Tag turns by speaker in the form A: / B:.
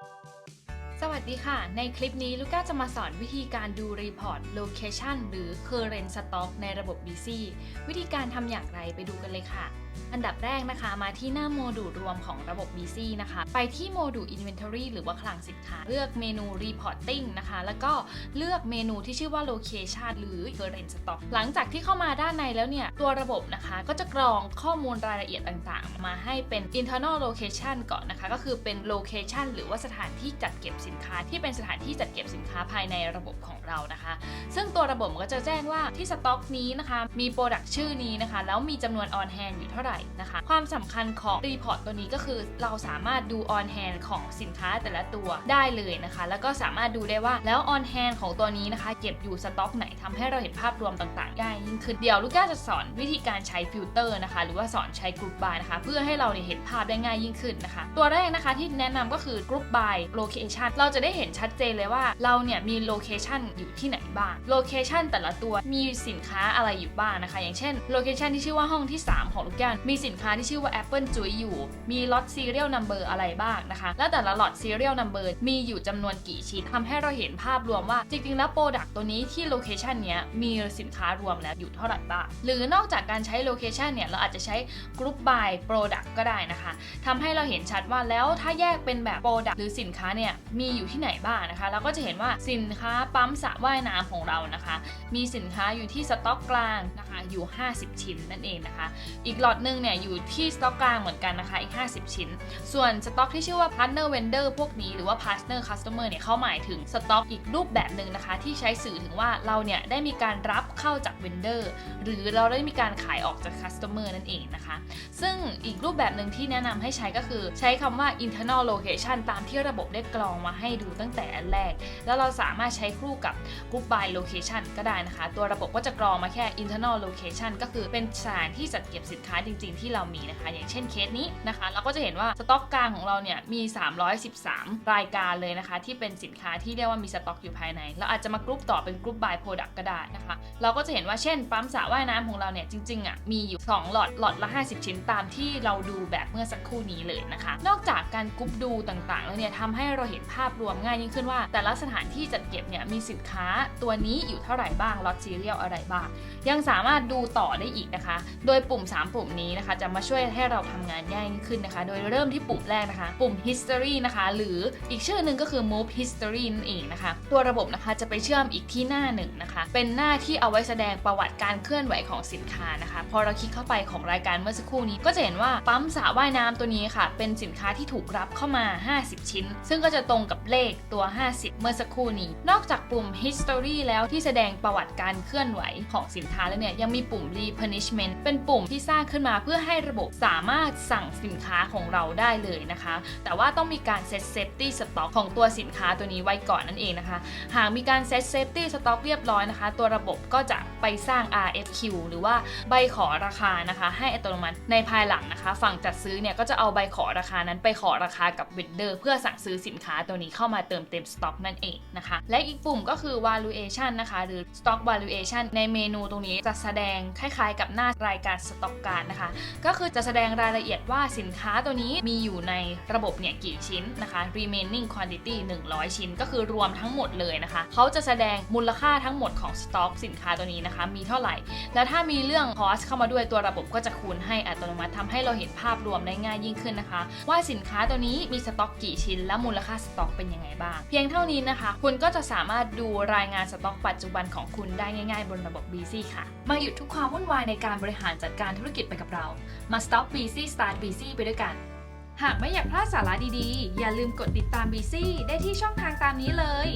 A: Thank you. สวัสดีค่ะ ในคลิปนี้ลูก้าจะมาสอนวิธีการดู Report Location หรือ Current Stock ในระบบ BC วิธีการทำอย่างไรไปดูกันเลยค่ะ อันดับแรกนะคะมาที่หน้าโมดูลรวมของระบบ BC นะคะ ไปที่โมดูล Inventory หรือว่าคลังสินค้า เลือกเมนู Reporting นะคะ แล้วก็เลือกเมนูที่ชื่อว่า Location หรือ Current Stock หลังจากที่เข้ามาด้านในแล้วเนี่ย ตัวระบบนะคะ ก็จะกรองข้อมูลรายละเอียดต่างๆ มาให้เป็น internal location ก่อนนะคะ ก็คือเป็น location หรือว่าสถานที่จัดเก็บสินค้าที่เป็นสถานที่จัดเก็บสินค้าภายในระบบของเรานะคะ ซึ่งตัวระบบก็จะแจ้งว่าที่สต็อกนี้นะคะมีโปรดักชื่อนี้นะคะ แล้วมีจำนวน on hand อยู่เท่าไหร่นะคะ ความสำคัญของรีพอร์ตตัวนี้ก็คือเราสามารถดู on hand ของสินค้าแต่ละตัวได้เลยนะคะ แล้วก็สามารถดูได้ว่าแล้ว on hand ของตัวนี้นะคะ เก็บอยู่สต็อกไหนทำให้เราเห็นภาพรวมต่างๆได้ยิ่งขึ้นเดี๋ยวลูก้าจะสอนวิธีการใช้ฟิลเตอร์นะคะ หรือว่าสอนใช้กรุ๊ปบายนะคะ เพื่อให้เราเนี่ยเห็นภาพได้ง่ายยิ่งขึ้นนะคะ ตัวแรกนะคะที่แนะนำก็คือกรุ๊ปบายโลเคชันเราจะได้เห็นชัดเจนเลยว่าเราเนี่ยมีโลเคชันอยู่ที่ไหนบ้างโลเคชันแต่ละตัวมีสินค้าอะไรอยู่บ้างนะคะ อย่างเช่นโลเคชันที่ชื่อว่าห้องที่ 3 ของลูกแก้วมีสินค้าที่ชื่อว่า Apple จุยอยู่ มีล็อต serial number อร์อะไรบ้างนะคะ และแต่ละล็อต serial number มีอยู่จำนวนกี่ชิ้นทำให้เราเห็นภาพรวมว่า จริงๆ แล้วโปรดักต์ตัวนี้ที่โลเคชันเนี้ยมีสินค้ารวมแล้วอยู่เท่าไหร่บ้างหรือนอกจากการใช้โลเคชันเนี่ยเราอาจจะใช้ group by product ก็ได้นะคะทำให้เราเห็นชัดว่าแล้วถ้าแยกเป็นแบบ product หรือสินค้าเนี่ยมีีอยู่ที่ไหนบ้างนะคะ เราก็จะเห็นว่าสินค้าปั๊มสระว่ายน้ำของเรานะคะ มีสินค้าอยู่ที่สต็อกกลางนะคะอยู่ 50 ชิ้นนั่นเองนะคะ อีกหลอตหนึ่งเนี่ยอยู่ที่สต็อกกลางเหมือนกันนะคะอีก 50 ชิ้น ส่วนสต็อกที่ชื่อว่า partner vendor พวกนี้หรือว่า partner customer เนี่ยเขาหมายถึงสต็อกอีกรูปแบบหนึ่งนะคะ ที่ใช้สื่อถึงว่าเราเนี่ยได้มีการรับเข้าจาก vendor หรือเราได้มีการขายออกจาก customer นั่นเองนะคะ ซึ่งอีกรูปแบบหนึ่งที่แนะนำให้ใช้ก็คือใช้คำว่า internal location ตามที่ระบบได้กรองมาให้ดูตั้งแต่อันแรก แล้วเราสามารถใช้คู่กับ group by location ก็ได้นะคะ ตัวระบบก็จะกรองมาแค่ internal location ก็คือเป็นสถานที่จัดเก็บสินค้าจริง ๆ ที่เรามีนะคะ อย่างเช่นเคสนี้นะคะ เราก็จะเห็นว่าสต็อกกลางของเราเนี่ยมี 313 รายการเลยนะคะ ที่เป็นสินค้าที่เรียกว่ามีสต็อกอยู่ภายใน เราอาจจะมากรุ๊ปต่อเป็น group by product ก็ได้นะคะ เราก็จะเห็นว่าเช่นปั๊มสระว่ายน้ำของเราเนี่ยจริงๆอะมีอยู่ 2 หลอดหลอดละ 50 ชิ้นตามที่เราดูแบบเมื่อสักครู่นี้เลยนะคะ นอกจากการกรุ๊ปดูต่างๆ แล้วเนี่ยทำให้เราเห็นภาพรวมง่ายยิ่งขึ้นว่า แต่ละสถานที่จัดเก็บเนี่ยมีสินค้าตัวนี้อยู่เท่าไหร่บ้างล็อตซีเรียลอะไรบ้าง ยังสามารถดูต่อได้อีกนะคะ โดยปุ่ม 3 ปุ่มนี้นะคะ จะมาช่วยให้เราทำงานง่ายยิ่งขึ้นนะคะ โดยเริ่มที่ปุ่มแรกนะคะ ปุ่ม history นะคะ หรืออีกชื่อหนึ่งก็คือ move history นั่นเองนะคะ ตัวระบบนะคะจะไปเชื่อมอีกที่หน้าหนึ่งนะคะ เป็นหน้าที่เอาไว้แสดงประวัติการเคลื่อนไหวของสินค้านะคะ พอเราคลิกเข้าไปของรายการเมื่อสักครู่นี้ ก็จะเห็นว่าปั๊มสระว่ายน้ำตัวนี้ค่ะ เป็นสินค้าที่ถูกรับเข้ามา 50 ชิ้น ซึ่งก็จะตรงกับเลขตัว 50 เมื่อสักครู่นี้ นอกจากปุ่ม history แล้วที่แสดงประวัติการเคลื่อนไหวของสินค้าแล้วเนี่ยยังมีปุ่ม replenishment เป็นปุ่มที่สร้างขึ้นมาเพื่อให้ระบบสามารถสั่งสินค้าของเราได้เลยนะคะ แต่ว่าต้องมีการ set safety stock ของตัวสินค้าตัวนี้ไว้ก่อนนั่นเองนะคะ หากมีการ set safety stock เรียบร้อยนะคะ ตัวระบบก็จะไปสร้าง RFQ หรือว่าใบขอราคานะคะ ให้อัตโนมัติในภายหลังนะคะ ฝั่งจัดซื้อเนี่ยก็จะเอาใบขอราคานั้นไปขอราคากับ vendor เพื่อสั่งซื้อสินค้าตัวนี้เข้ามาเติมเต็มสต็อกนั่นเองนะคะ และอีกปุ่มก็คือ valuation นะคะ หรือ stock valuation ในเมนูตรงนี้จะแสดงคล้ายๆ กับหน้ารายการสต็อกการนะคะ ก็คือจะแสดงรายละเอียดว่าสินค้าตัวนี้มีอยู่ในระบบเนี่ยกี่ชิ้นนะคะ remaining quantity 100 ชิ้น ก็คือรวมทั้งหมดเลยนะคะเขาจะแสดงมูลค่าทั้งหมดของสต็อกสินค้าตัวนี้นะคะ มีเท่าไหร่ แล้วถ้ามีเรื่อง cost เข้ามาด้วยตัวระบบก็จะคูณให้อัตโนมัติทำให้เราเห็นภาพรวมได้ง่ายยิ่งขึ้นนะคะ ว่าสินค้าตัวนี้มีสต็อกกี่ชิ้นและมูลค่าสต็อกเป็นยังไงบ้าง เพียงเท่านี้นะคะ คุณก็จะสามารถดูรายงานสต็อกปัจจุบันของคุณได้ง่าย ๆ บนระบบ BC ค่ะ มาหยุดทุกความวุ่นวายในการบริหารจัดการธุรกิจไปกับเรา มา Stop BC Start BC ไปด้วยกัน หากไม่อยากพลาดสาระดีๆ อย่าลืมกดติดตาม BC ได้ที่ช่องทางตามนี้เลย